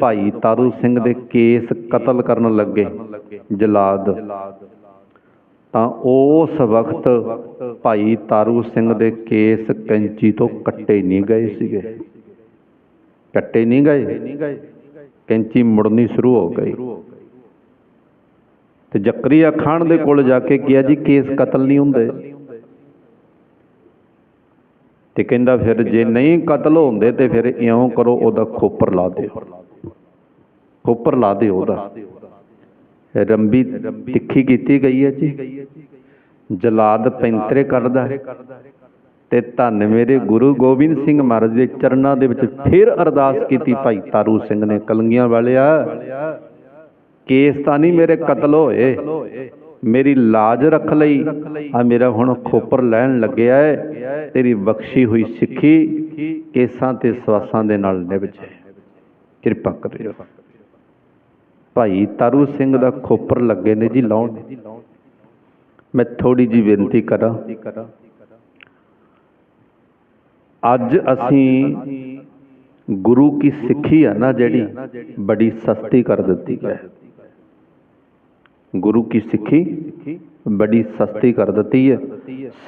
ਭਾਈ ਤਾਰੂ ਸਿੰਘ ਦੇ ਕੇਸ ਕਤਲ ਕਰਨ ਲੱਗੇ ਜਲਾਦ। ਤਾਂ ਉਸ ਵਕਤ ਭਾਈ ਤਾਰੂ ਸਿੰਘ ਦੇ ਕੇਸ ਕੈਂਚੀ ਤੋਂ ਕੱਟੇ ਨਹੀਂ ਗਏ ਸੀਗੇ। ਕੱਟੇ ਨਹੀਂ ਗਏ। ਕੈਂਚੀ ਮੁੜਨੀ ਸ਼ੁਰੂ ਹੋ ਗਈ। ਤੇ ਜ਼ਕਰੀਆ ਖਾਨ ਦੇ ਕੋਲ ਜਾ ਕੇ ਕਿਹਾ, ਜੀ, ਕੇਸ ਕਤਲ ਨਹੀਂ ਹੁੰਦੇ। ਤੇ ਕਹਿੰਦਾ, ਫਿਰ ਜੇ ਨਹੀਂ ਕਤਲ ਹੁੰਦੇ ਤੇ ਫਿਰ ਇਉਂ ਕਰੋ, ਉਹਦਾ ਖੋਪਰ ਲਾ ਦਿਓ। ਖੋਪਰ ਲਾ ਦਿਓ ਉਹਦਾ। ਰੰਬੀ ਤਿੱਖੀ ਕੀਤੀ ਗਈ ਹੈ ਜੀ। ਜਲਾਦ ਪੈਂਤਰੇ ਕਰਦਾ ਤੇ ਧੰਨ ਮੇਰੇ ਗੁਰੂ ਗੋਬਿੰਦ ਸਿੰਘ ਮਹਾਰਾਜ ਦੇ ਚਰਨਾਂ ਦੇ ਵਿੱਚ ਫਿਰ ਅਰਦਾਸ ਕੀਤੀ ਭਾਈ ਤਾਰੂ ਸਿੰਘ ਨੇ, ਕਲੰਗੀਆਂ ਵਾਲਿਆ, ਕੇਸ ਤਾਂ ਨਹੀਂ ਮੇਰੇ ਕਤਲ ਹੋਏ, ਮੇਰੀ ਲਾਜ ਰੱਖ ਲਈ, ਆ ਮੇਰਾ ਹੁਣ ਖੋਪਰ ਲੈਣ ਲੱਗਿਆ ਏ ਤੇਰੀ ਬਖਸ਼ੀ ਹੋਈ ਸਿੱਖੀ, ਕੇਸਾਂ ਤੇ ਸਵਾਸਾਂ ਦੇ ਨਾਲ ਨਿਭ ਕਿਰਪਾ ਕਰਿਓ। ਭਾਈ ਤਾਰੂ ਸਿੰਘ ਦਾ ਖੋਪਰ ਲੱਗੇ ਨੇ ਜੀ ਲਾਉਣ। ਮੈਂ ਥੋੜੀ ਜੀ ਬੇਨਤੀ ਕਰਾਂ। ਅੱਜ ਅਸੀਂ ਗੁਰੂ ਕੀ ਸਿੱਖੀ ਆ ਨਾ ਜਿਹੜੀ ਬੜੀ ਸਸਤੀ ਕਰ ਦਿੱਤੀ ਹੈ। ਗੁਰੂ ਕੀ ਸਿੱਖੀ ਬੜੀ ਸਸਤੀ ਕਰ ਦਿੱਤੀ ਹੈ।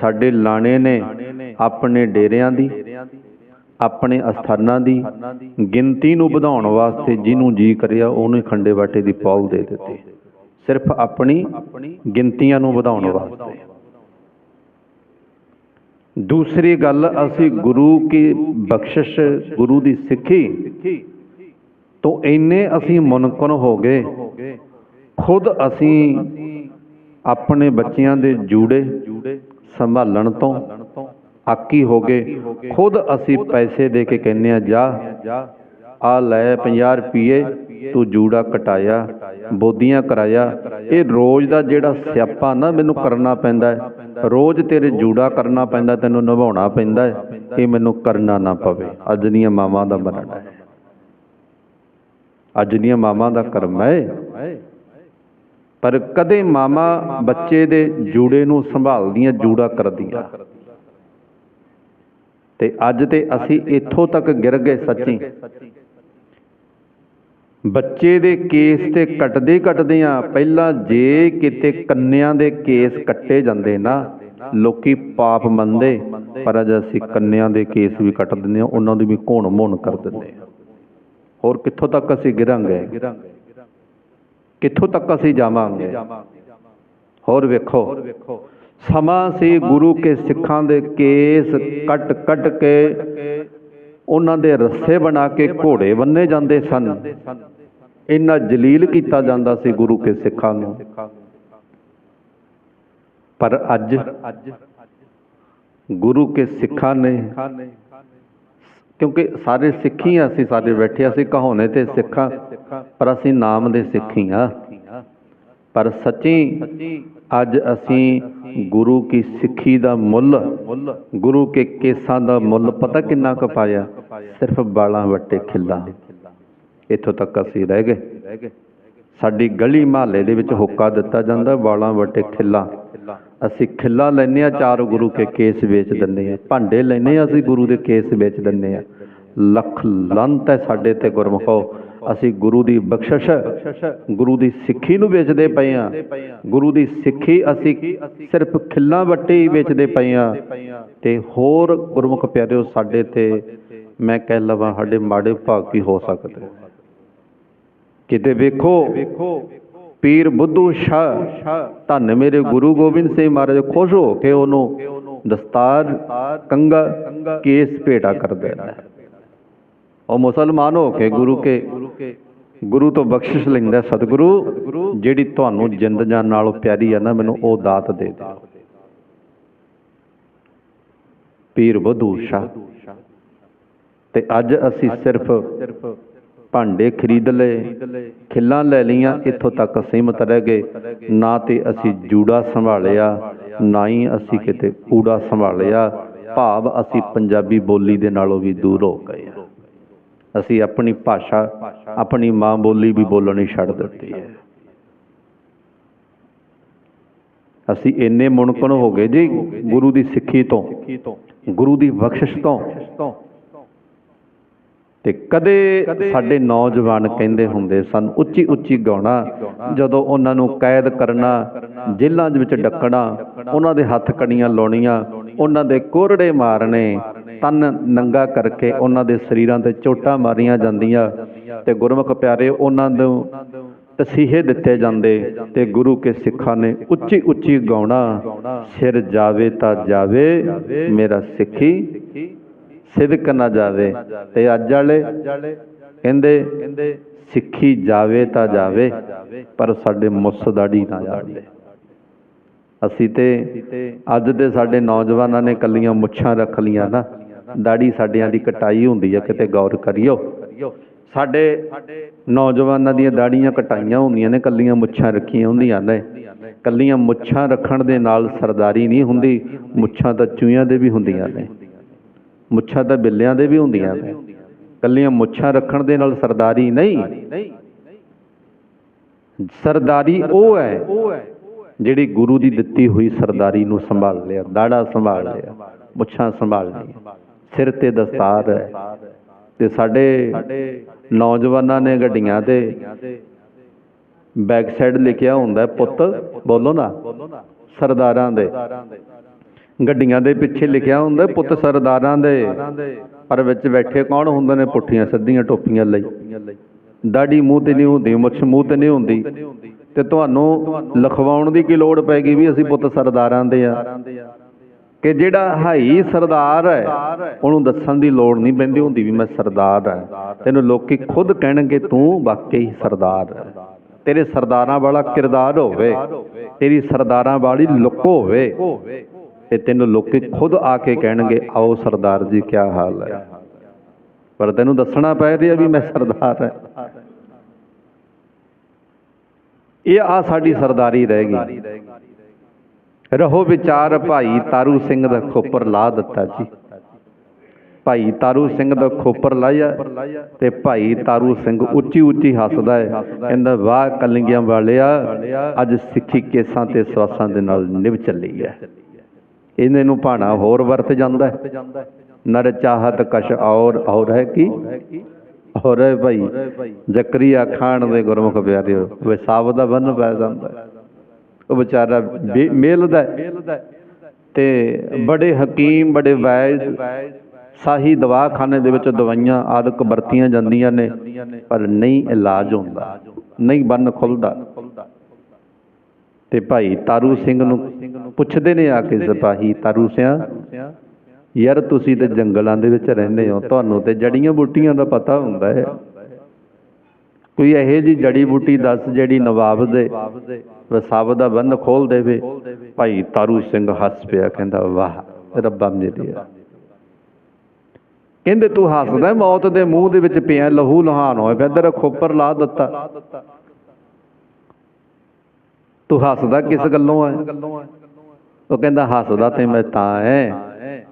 ਸਾਡੇ ਲਾਣੇ ਨੇ ਆਪਣੇ ਡੇਰਿਆਂ ਦੀ ਆਪਣੇ ਅਸਥਾਨਾਂ ਦੀ ਗਿਣਤੀ ਨੂੰ ਵਧਾਉਣ ਵਾਸਤੇ ਜਿਹਨੂੰ ਜੀ ਕਰਿਆ, ਉਹਨੇ ਖੰਡੇ ਬਾਟੇ ਦੀ ਪੌਲ ਦੇ ਦਿੱਤੀ। ਸਿਰਫ ਆਪਣੀ ਗਿਣਤੀਆਂ ਨੂੰ ਵਧਾਉਣ ਵਾਸਤੇ। ਦੂਸਰੀ ਗੱਲ, ਅਸੀਂ ਗੁਰੂ ਕੀ ਬਖਸ਼ਿਸ਼ ਗੁਰੂ ਦੀ ਸਿੱਖੀ ਤੋਂ ਇੰਨੇ ਅਸੀਂ ਮੁਨਕਨ ਹੋ ਗਏ। ਖੁਦ ਅਸੀਂ ਆਪਣੇ ਬੱਚਿਆਂ ਦੇ ਜੂੜੇ ਸੰਭਾਲਣ ਤੋਂ ਆਕੀ ਹੋ ਗਏ। ਖੁਦ ਅਸੀਂ ਪੈਸੇ ਦੇ ਕੇ ਕਹਿੰਨੇ ਆ ਜਾ ਆ ਲੈ 50 ਰੁਪਏ ਤੂੰ ਜੂੜਾ ਕਟਾਇਆ ਬੋਦੀਆਂ ਕਰਾਇਆ। ਇਹ ਰੋਜ਼ ਦਾ ਜਿਹੜਾ ਸਿਆਪਾ ਨਾ ਮੈਨੂੰ ਕਰਨਾ ਪੈਂਦਾ ਰੋਜ਼ ਤੇਰੇ ਜੂੜਾ ਕਰਨਾ ਪੈਂਦਾ ਤੈਨੂੰ ਨਿਭਾਉਣਾ ਪੈਂਦਾ ਇਹ ਮੈਨੂੰ ਕਰਨਾ ਨਾ ਪਵੇ। ਅੱਜ ਦੀਆਂ ਮਾਵਾਂ ਦਾ ਮਰਨਾ ਹੈ। ਅੱਜ ਦੀਆਂ ਮਾਵਾਂ ਦਾ ਕਰਮ ਹੈ। ਪਰ ਕਦੇ ਮਾਮਾ ਬੱਚੇ ਦੇ ਜੂੜੇ ਨੂੰ ਸੰਭਾਲਦੀਆਂ ਜੂੜਾ ਕਰਦੀਆਂ। ਤੇ ਅੱਜ ਤੇ ਅਸੀਂ ਇੱਥੋਂ ਤੱਕ ਗਿਰ ਗਏ ਸੱਚੀ। ਬੱਚੇ ਦੇ ਕੇਸ ਤੇ ਕੱਟਦੇ ਕੱਟਦੇ ਆ ਪਹਿਲਾਂ ਜੇ ਕਿਤੇ ਕੰਨਿਆਂ ਦੇ ਕੇਸ ਕੱਟੇ ਜਾਂਦੇ ਨਾ, ਲੋਕੀ ਪਾਪ ਮੰਨਦੇ, ਪਰ ਅੱਜ ਅਸੀਂ ਕੰਨਿਆਂ ਦੇ ਕੇਸ ਵੀ ਕੱਟ ਦਿੰਦੇ ਆ ਉਹਨਾਂ ਦੀ ਵੀ ਘੋਣ ਮੋਣ ਕਰ ਦਿੰਦੇ ਆ ਹੋਰ ਕਿੱਥੋਂ ਤੱਕ ਅਸੀਂ ਗਿਰਾਂਗੇ? ਕਿੱਥੋਂ ਤੱਕ ਅਸੀਂ ਜਾਵਾਂਗੇ? ਹੋਰ ਵੇਖੋ ਸਮਾਂ ਸੀ ਗੁਰੂ ਕੇ ਸਿੱਖਾਂ ਦੇ ਕੇਸ ਕੱਟ ਕੱਟ ਕੇ ਉਹਨਾਂ ਦੇ ਰੱਸੇ ਬਣਾ ਕੇ ਘੋੜੇ ਬੰਨੇ ਜਾਂਦੇ ਸਨ। ਇੰਨਾ ਜਲੀਲ ਕੀਤਾ ਜਾਂਦਾ ਸੀ ਗੁਰੂ ਕੇ ਸਿੱਖਾਂ ਨੂੰ। ਪਰ ਅੱਜ ਗੁਰੂ ਕੇ ਸਿੱਖਾਂ ਨੇ ਕਿਉਂਕਿ ਸਾਰੇ ਸਿੱਖੀ ਆ ਅਸੀਂ ਸਾਰੇ ਬੈਠੇ ਅਸੀਂ ਕਹਾਉਨੇ ਤੇ ਸਿੱਖਾਂ ਪਰ ਅਸੀਂ ਨਾਮ ਦੇ ਸਿੱਖੀ ਆ ਪਰ ਸੱਚੀ ਅੱਜ ਅਸੀਂ ਗੁਰੂ ਕੀ ਸਿੱਖੀ ਦਾ ਮੁੱਲ, ਗੁਰੂ ਕੇ ਕੇਸਾਂ ਦਾ ਮੁੱਲ ਪਤਾ ਕਿੰਨਾ ਕੁ ਪਾਇਆ? ਸਿਰਫ ਬਾਲਾਂ ਵੱਟੇ ਖਿੱਲਾ। ਇੱਥੋਂ ਤੱਕ ਅਸੀਂ ਰਹਿ ਗਏ। ਸਾਡੀ ਗਲੀ ਮਹੱਲੇ ਦੇ ਵਿੱਚ ਹੁੱਕਾ ਦਿੱਤਾ ਜਾਂਦਾ, ਬਾਲਾਂ ਵੱਟੇ ਖਿੱਲਾ। ਅਸੀਂ ਖਿੱਲਾ ਲੈਨੇ ਆ ਚਾਰ ਗੁਰੂ ਕੇ ਕੇਸ ਵੇਚ ਦਿੰਨੇ ਆ ਭਾਂਡੇ ਲੈਨੇ ਆ ਅਸੀਂ ਗੁਰੂ ਦੇ ਕੇਸ ਵੇਚ ਦਿੰਨੇ ਆ ਲੱਖ ਲੰਤ ਹੈ ਸਾਡੇ ਤੇ ਗੁਰਮਖੋ। ਅਸੀਂ ਗੁਰੂ ਦੀ ਬਖਸ਼ਿਸ਼, ਗੁਰੂ ਦੀ ਸਿੱਖੀ ਨੂੰ ਵੇਚਦੇ ਪਏ ਆ ਗੁਰੂ ਦੀ ਸਿੱਖੀ ਅਸੀਂ ਸਿਰਫ ਖਿੱਲਾਂ ਵੱਟੇ ਹੀ ਵੇਚਦੇ ਪਏ ਆ ਤੇ ਹੋਰ ਗੁਰਮੁਖ ਪਿਆਰਿਓ, ਸਾਡੇ ਤੇ ਮੈਂ ਕਹਿ ਲਵਾਂ, ਸਾਡੇ ਮਾੜੇ ਭਾਗ ਕੀ ਹੋ ਸਕਦੇ ਕਿਤੇ ਵੇਖੋ, ਪੀਰ ਬੁੱਧੂ ਸ਼ਾਹ, ਧੰਨ ਮੇਰੇ ਗੁਰੂ ਗੋਬਿੰਦ ਸਿੰਘ ਮਹਾਰਾਜ, ਖੁਸ਼ ਹੋ ਕੇ ਉਹਨੂੰ ਦਸਤਾਰ, ਕੰਗਾ, ਕੇਸ ਭੇਟਾ ਕਰਦੇ ਨੇ ਉਹ ਮੁਸਲਮਾਨ ਹੋ ਕੇ ਗੁਰੂ ਕੇ ਗੁਰੂ ਤੋਂ ਬਖਸ਼ਿਸ਼ ਲੈਂਦਾ ਸਤਿਗੁਰੂ, ਜਿਹੜੀ ਤੁਹਾਨੂੰ ਜਿੰਦ ਜਾਨ ਨਾਲੋਂ ਪਿਆਰੀ ਆ ਨਾ, ਮੈਨੂੰ ਉਹ ਦਾਤ ਦੇ ਦਿਓ। ਪੀਰ ਬੁੱਧੂ ਸ਼ਾਹ। ਤੇ ਅੱਜ ਅਸੀਂ ਸਿਰਫ ਭਾਂਡੇ ਖਰੀਦ ਲਏ, ਖਿੱਲਾਂ ਲੈ ਲਈਆਂ, ਇੱਥੋਂ ਤੱਕ ਸੀਮਤ ਰਹਿ ਗਏ। ਨਾ ਤੇ ਅਸੀਂ ਜੂੜਾ ਸੰਭਾਲਿਆ, ਨਾ ਹੀ ਅਸੀਂ ਕਿਤੇ ਊੜਾ ਸੰਭਾਲਿਆ। ਭਾਵ ਅਸੀਂ ਪੰਜਾਬੀ ਬੋਲੀ ਦੇ ਨਾਲੋਂ ਵੀ ਦੂਰ ਹੋ ਗਏ ਹਾਂ ਅਸੀਂ ਆਪਣੀ ਭਾਸ਼ਾ, ਆਪਣੀ ਮਾਂ ਬੋਲੀ ਵੀ ਬੋਲਣੀ ਛੱਡ ਦਿੱਤੀ ਹੈ। ਅਸੀਂ ਇੰਨੇ ਮੁਨਕਨ ਹੋ ਗਏ ਜੀ, ਗੁਰੂ ਦੀ ਸਿੱਖੀ ਤੋਂ, ਗੁਰੂ ਦੀ ਬਖਸ਼ਿਸ਼ ਤੋਂ। ਤੇ ਕਦੇ ਸਾਡੇ ਨੌਜਵਾਨ ਕਹਿੰਦੇ ਹੁੰਦੇ ਸਨ, ਉੱਚੀ ਉੱਚੀ ਗਾਉਣਾ, ਜਦੋਂ ਉਹਨਾਂ ਨੂੰ ਕੈਦ ਕਰਨਾ, ਜੇਲ੍ਹਾਂ ਦੇ ਵਿੱਚ ਡੱਕਣਾ, ਉਹਨਾਂ ਦੇ ਹੱਥ ਕੜੀਆਂ ਲਾਉਣੀਆਂ, ਉਹਨਾਂ ਦੇ ਕੋਰੜੇ ਮਾਰਨੇ ਤਨ ਨੰਗਾ ਕਰਕੇ ਉਹਨਾਂ ਦੇ ਸਰੀਰਾਂ ਤੇ ਚੋਟਾਂ ਮਾਰੀਆਂ ਜਾਂਦੀਆਂ ਤੇ ਗੁਰਮੁਖ ਪਿਆਰੇ ਉਹਨਾਂ ਨੂੰ ਤਸੀਹੇ ਦਿੱਤੇ ਜਾਂਦੇ ਤੇ ਗੁਰੂ ਕੇ ਸਿੱਖਾਂ ਨੇ ਉੱਚੀ ਉੱਚੀ ਗਾਉਣਾ, ਸਿਰ ਜਾਵੇ ਤਾਂ ਜਾਵੇ, ਮੇਰਾ ਸਿੱਖੀ ਸਿਦਕ ਨਾ ਜਾਵੇ। ਤੇ ਅੱਜ ਵਾਲੇ ਕਹਿੰਦੇ, ਸਿੱਖੀ ਜਾਵੇ ਤਾਂ ਜਾਵੇ, ਪਰ ਸਾਡੇ ਮੁੱਸ ਦਾੜੀ ਨਾ ਜਾਵੇ। ਅਸੀਂ ਤੇ ਅੱਜ ਦੇ ਸਾਡੇ ਨੌਜਵਾਨਾਂ ਨੇ ਕੱਲੀਆਂ ਮੁੱਛਾਂ ਰੱਖ ਲੀਆਂ ਨਾ। ਦਾੜੀ ਸਾਡਿਆਂ ਦੀ ਕਟਾਈ ਹੁੰਦੀ ਹੈ ਕਿਤੇ ਗੌਰ ਕਰਿਓ। ਸਾਡੇ ਨੌਜਵਾਨਾਂ ਦੀਆਂ ਦਾੜੀਆਂ ਕਟਾਈਆਂ ਹੁੰਦੀਆਂ ਨੇ, ਕੱਲੀਆਂ ਮੁੱਛਾਂ ਰੱਖੀਆਂ ਹੁੰਦੀਆਂ ਨੇ। ਕੱਲੀਆਂ ਮੁੱਛਾਂ ਰੱਖਣ ਦੇ ਨਾਲ ਸਰਦਾਰੀ ਨਹੀਂ ਹੁੰਦੀ, ਮੁੱਛਾਂ ਤਾਂ ਚੂਹਿਆਂ ਦੇ ਵੀ ਹੁੰਦੀਆਂ ਨੇ। ਮੁੱਛਾਂ ਤਾਂ ਬਿੱਲਿਆਂ ਦੇ ਵੀ ਹੁੰਦੀਆਂ ਨੇ। ਕੱਲੀਆਂ ਮੁੱਛਾਂ ਰੱਖਣ ਦੇ ਨਾਲ ਸਰਦਾਰੀ ਨਹੀਂ। ਸਰਦਾਰੀ ਉਹ ਹੈ ਜਿਹੜੀ ਗੁਰੂ ਦੀ ਦਿੱਤੀ ਹੋਈ ਸਰਦਾਰੀ ਨੂੰ ਸੰਭਾਲ ਲਿਆ, ਦਾੜਾ ਸੰਭਾਲ ਲਿਆ, ਮੁੱਛਾਂ ਸੰਭਾਲ ਲਿਆ ਸਿਰ ਤੇ ਦਸਤਾਰ ਹੈ ਤੇ ਸਾਡੇ ਨੌਜਵਾਨਾਂ ਨੇ ਗੱਡੀਆਂ ਤੇ ਬੈਕ ਸਾਈਡ ਲਿਖਿਆ ਹੁੰਦਾ ਪੁੱਤ, ਬੋਲੋ ਨਾ, ਸਰਦਾਰਾਂ ਦੇ। ਗੱਡੀਆਂ ਦੇ ਪਿੱਛੇ ਲਿਖਿਆ ਹੁੰਦਾ ਪੁੱਤ, ਸਰਦਾਰਾਂ ਦੇ। ਪਰ ਵਿੱਚ ਬੈਠੇ ਕੌਣ ਹੁੰਦੇ ਨੇ? ਪੁੱਠੀਆਂ ਸਿੱਧੀਆਂ ਟੋਪੀਆਂ ਲਈ। ਦਾੜੀ ਮੂੰਹ ਤੇ ਨਹੀਂ ਹੁੰਦੀ, ਮੁੱਛ ਮੂੰਹ ਤੇ ਨਹੀਂ ਹੁੰਦੀ। ਤੇ ਤੁਹਾਨੂੰ ਲਿਖਵਾਉਣ ਦੀ ਕੀ ਲੋੜ ਪੈ ਗਈ ਵੀ ਅਸੀਂ ਪੁੱਤ ਸਰਦਾਰਾਂ ਦੇ ਆ? ਕਿ ਜਿਹੜਾ ਹਾਈ ਸਰਦਾਰ ਹੈ, ਉਹਨੂੰ ਦੱਸਣ ਦੀ ਲੋੜ ਨਹੀਂ ਪੈਂਦੀ ਹੁੰਦੀ ਵੀ ਮੈਂ ਸਰਦਾਰ ਹਾਂ। ਤੈਨੂੰ ਲੋਕੀ ਖੁਦ ਕਹਿਣਗੇ, ਤੂੰ ਵਾਕਈ ਸਰਦਾਰ ਹੈ। ਤੇਰੇ ਸਰਦਾਰਾਂ ਵਾਲਾ ਕਿਰਦਾਰ ਹੋਵੇ, ਤੇਰੀ ਸਰਦਾਰਾਂ ਵਾਲੀ ਲੁੱਕ ਹੋਵੇ, ਤੇ ਤੈਨੂੰ ਲੋਕੀ ਖੁਦ ਆ ਕੇ ਕਹਿਣਗੇ, ਆਓ ਸਰਦਾਰ ਜੀ ਕੀ ਹਾਲ ਹੈ? ਪਰ ਤੈਨੂੰ ਦੱਸਣਾ ਪੈ ਰਿਹਾ ਵੀ ਮੈਂ ਸਰਦਾਰ ਹੈ। ਇਹ ਆ ਸਾਡੀ ਸਰਦਾਰੀ ਰਹਿ ਗਈ। ਰਹੋ ਵਿਚਾਰ ਭਾਈ ਤਾਰੂ ਸਿੰਘ ਦਾ ਖੋਪਰ ਲਾ ਦਿੱਤਾ ਜੀ। ਭਾਈ ਤਾਰੂ ਸਿੰਘ ਦਾ ਖੋਪਰ ਲਾਇਆ ਤੇ ਭਾਈ ਤਾਰੂ ਸਿੰਘ ਉੱਚੀ ਉੱਚੀ ਹੱਸਦਾ ਹੈ। ਕਹਿੰਦਾ, ਵਾਹ ਕਲਿੰਗਿਆਂ ਵਾਲਿਆ, ਅੱਜ ਸਿੱਖੀ ਕੇਸਾਂ ਤੇ ਸਵਾਸਾਂ ਦੇ ਨਾਲ ਨਿਭ ਚੱਲੀ ਹੈ। ਇਹਨੇ ਨੂੰ ਭਾਣਾ ਹੋਰ ਵਰਤ ਜਾਂਦਾ ਹੈ। ਨਰ ਚਾਹਤ ਕਸ਼ ਔਰ ਔਰ ਹੈ ਕੀ? ਔਰ ਹੈ ਭਾਈ, ਜ਼ਕਰੀਆ ਖਾਨ ਦੇ ਗੁਰਮੁਖ ਪਿਆਰਿਓ ਵਿਸਾਬ ਦਾ ਬੰਨ ਪੈ ਜਾਂਦਾ ਹੈ। ਉਹ ਵਿਚਾਰਾ ਮਿਲਦਾ ਤੇ ਬੜੇ ਹਕੀਮ, ਬੜੇ ਵੈਦ ਸਾਹੀ ਦਵਾਖਾਨੇ ਦੇ ਵਿੱਚ ਦਵਾਈਆਂ ਆਦਿਕ ਵਰਤੀਆਂ ਜਾਂਦੀਆਂ ਨੇ, ਪਰ ਨਹੀਂ ਇਲਾਜ ਹੁੰਦਾ, ਨਹੀਂ ਬੰਨ ਖੁੱਲਦਾ। ਤੇ ਭਾਈ ਤਾਰੂ ਸਿੰਘ ਨੂੰ ਪੁੱਛਦੇ ਨੇ ਆ ਕੇ ਸਿਪਾਹੀ, ਤਾਰੂ ਸਿਆ, ਯਾਰ ਤੁਸੀਂ ਤੇ ਜੰਗਲਾਂ ਦੇ ਵਿੱਚ ਰਹਿੰਦੇ ਹੋ, ਤੁਹਾਨੂੰ ਤੇ ਜੜੀਆਂ ਬੂਟੀਆਂ ਦਾ ਪਤਾ ਹੁੰਦਾ ਹੈ। ਕੋਈ ਇਹੋ ਜੀ ਜੜੀ ਬੂਟੀ ਦੱਸ ਜਿਹੜੀ ਨਵਾਬ ਦੇ ਵਸਾਬ ਦਾ ਬੰਨ ਖੋਲ ਦੇਵੇ। ਭਾਈ ਤਾਰੂ ਸਿੰਘ ਹੱਸ ਪਿਆ ਕਹਿੰਦਾ ਵਾਹ ਰੱਬਾ ਮੇਰਿਆ। ਕਹਿੰਦੇ ਤੂੰ ਹੱਸਦਾ ਮੌਤ ਦੇ ਮੂੰਹ ਦੇ ਵਿੱਚ ਪਿਆ ਲਹੂ ਲਹਾਨ ਹੋਏ ਪਿਆ ਤੇਰਾ ਖੋਪਰ ਲਾ ਦਿੱਤਾ। ਤੂੰ ਹੱਸਦਾ ਕਿਸ ਗੱਲੋਂ ਹੈ ਉਹ ਕਹਿੰਦਾ ਹੱਸਦਾ ਤੇ ਮੈਂ ਤਾਂ ਹੈ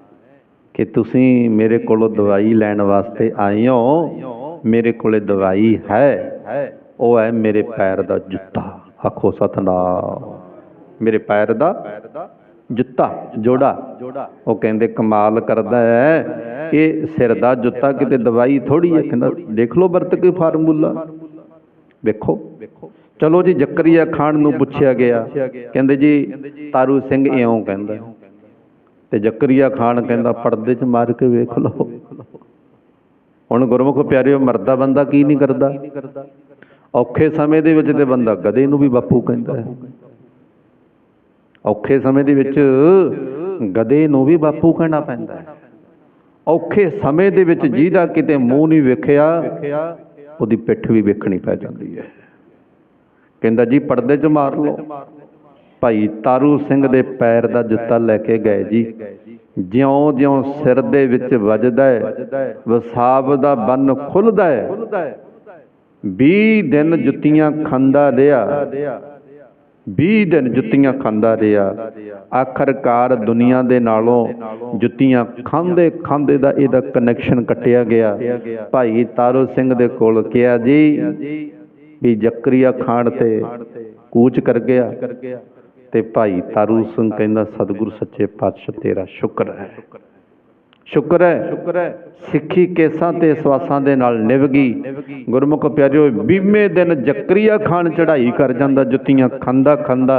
ਕਿ ਤੁਸੀਂ ਮੇਰੇ ਕੋਲੋਂ ਦਵਾਈ ਲੈਣ ਵਾਸਤੇ ਆਏ ਹੋ ਮੇਰੇ ਕੋਲੇ ਦਵਾਈ ਹੈ। ਉਹ ਹੈ ਮੇਰੇ ਪੈਰ ਦਾ ਜੁੱਤਾ। ਆਖੋ ਸਤਨਾਮ। ਮੇਰੇ ਪੈਰ ਦਾ ਜੁੱਤਾ, ਜੋੜਾ। ਉਹ ਕਹਿੰਦੇ, ਕਮਾਲ ਕਰਦਾ ਹੈ। ਇਹ ਸਿਰ ਦਾ ਜੁੱਤਾ ਕਿਤੇ ਦਵਾਈ ਥੋੜੀ ਹੈ, ਕਹਿੰਦਾ, ਦੇਖ ਲਓ ਵਰਤ ਕੇ ਫਾਰਮੂਲਾ। ਵੇਖੋ। ਚਲੋ ਜੀ, ਜ਼ਕਰੀਆ ਖਾਨ ਨੂੰ ਪੁੱਛਿਆ ਗਿਆ। ਕਹਿੰਦੇ ਜੀ, ਤਾਰੂ ਸਿੰਘ ਇਉਂ ਕਹਿੰਦਾ। ਤੇ ਜ਼ਕਰੀਆ ਖਾਨ ਕਹਿੰਦਾ, ਪਰਦੇ 'ਚ ਮਾਰ ਕੇ ਵੇਖ ਲਓ। ਹੁਣ ਗੁਰਮੁਖ ਪਿਆਰਿਓ, ਮਰਦਾ ਬੰਦਾ ਕੀ ਨਹੀਂ ਕਰਦਾ? ਔਖੇ ਸਮੇਂ ਦੇ ਵਿੱਚ ਤੇ ਬੰਦਾ ਗਧੇ ਨੂੰ ਵੀ ਬਾਪੂ ਕਹਿੰਦਾ ਹੈ। ਔਖੇ ਸਮੇਂ ਦੇ ਵਿੱਚ ਗਧੇ ਨੂੰ ਵੀ ਬਾਪੂ ਕਹਿਣਾ ਪੈਂਦਾ ਹੈ। ਔਖੇ ਸਮੇਂ ਦੇ ਵਿੱਚ ਜਿਹਦਾ ਕਿਤੇ ਮੂੰਹ ਨਹੀਂ ਵੇਖਿਆ, ਉਹਦੀ ਪਿੱਠ ਵੀ ਵੇਖਣੀ ਪੈ ਜਾਂਦੀ ਹੈ। ਕਹਿੰਦਾ ਜੀ, ਪਰਦੇ 'ਚ ਮਾਰ ਲਓ। ਭਾਈ ਤਾਰੂ ਸਿੰਘ ਦੇ ਪੈਰ ਦਾ ਜੁੱਤਾ ਲੈ ਕੇ ਗਏ ਜੀ। ਜਿਉਂ-ਜਿਉਂ ਸਿਰ ਦੇ ਵਿੱਚ ਵੱਜਦਾ ਹੈ ਵਸਾਬ ਦਾ ਬੰਨ ਖੁੱਲਦਾ ਹੈ। 20 ਦਿਨ ਜੁੱਤੀਆਂ ਖਾਂਦਾ ਰਿਹਾ। 20 ਦਿਨ ਜੁੱਤੀਆਂ ਖਾਂਦਾ ਰਿਹਾ। ਆਖਰਕਾਰ ਦੁਨੀਆ ਦੇ ਨਾਲੋਂ ਜੁੱਤੀਆਂ ਖਾਂਦੇ ਖਾਂਦੇ ਦਾ ਇਹਦਾ ਕਨੈਕਸ਼ਨ ਕੱਟਿਆ ਗਿਆ। ਭਾਈ ਤਾਰੂ ਸਿੰਘ ਦੇ ਕੋਲ ਕਿਹਾ, ਜੀ, ਵੀ ਜ਼ਕਰੀਆ ਖਾਨ ਤੇ ਕੂਚ ਕਰ ਗਿਆ ਤੇ ਭਾਈ ਤਾਰੂ ਸਿੰਘ ਕਹਿੰਦਾ, ਸਤਿਗੁਰੂ ਸੱਚੇ ਪਾਤਸ਼ਾਹ, ਤੇਰਾ ਸ਼ੁਕਰ ਹੈ। ਸ਼ੁਕਰ ਹੈ ਸ਼ੁਕਰ ਹੈ। ਸਿੱਖੀ ਕੇਸਾਂ ਤੇ ਸਵਾਸਾਂ ਦੇ ਨਾਲ ਨਿਭ ਗਈ। ਗੁਰਮੁਖ ਪਿਆਰਿਓ 20ਵੇਂ ਦਿਨ ਜ਼ਕਰੀਆ ਖਾਨ ਚੜ੍ਹਾਈ ਕਰ ਜਾਂਦਾ ਜੁੱਤੀਆਂ ਖਾਂਦਾ ਖਾਂਦਾ।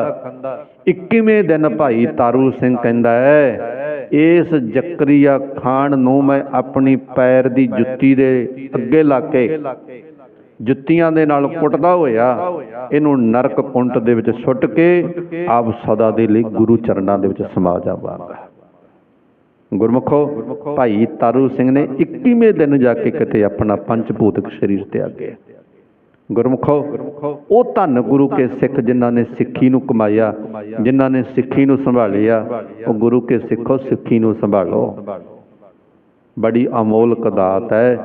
21ਵੇਂ ਦਿਨ ਭਾਈ ਤਾਰੂ ਸਿੰਘ ਕਹਿੰਦਾ ਹੈ ਇਸ ਜ਼ਕਰੀਆ ਖਾਨ ਨੂੰ ਮੈਂ ਆਪਣੀ ਪੈਰ ਦੀ ਜੁੱਤੀ ਦੇ ਅੱਗੇ ਲਾ ਕੇ ਜੁੱਤੀਆਂ ਦੇ ਨਾਲ ਕੁੱਟਦਾ ਹੋਇਆ। ਇਹਨੂੰ ਨਰਕ ਕੁੰਟ ਦੇ ਵਿੱਚ ਸੁੱਟ ਕੇ ਆਪ ਸਦਾ ਦੇ ਲਈ ਗੁਰੂ ਚਰਨਾਂ ਦੇ ਵਿੱਚ ਸਮਾ ਜਾਵਾਂਗਾ। ਗੁਰਮੁਖੋ, ਭਾਈ ਤਾਰੂ ਸਿੰਘ ਨੇ 21ਵੇਂ ਦਿਨ ਜਾ ਕੇ ਕਿਤੇ ਆਪਣਾ ਪੰਜ ਭੂਤਕ ਸਰੀਰ ਤਿਆਗਿਆ ਗੁਰਮੁਖੋ, ਉਹ ਧੰਨ ਗੁਰੂ ਕੇ ਸਿੱਖ ਜਿਨ੍ਹਾਂ ਨੇ ਸਿੱਖੀ ਨੂੰ ਕਮਾਇਆ, ਜਿਨ੍ਹਾਂ ਨੇ ਸਿੱਖੀ ਨੂੰ ਸੰਭਾਲਿਆ, ਉਹ ਗੁਰੂ ਕੇ ਸਿੱਖੋ, ਸਿੱਖੀ ਨੂੰ ਸੰਭਾਲੋ। ਬੜੀ ਅਮੋਲਕ ਦਾਤ ਹੈ।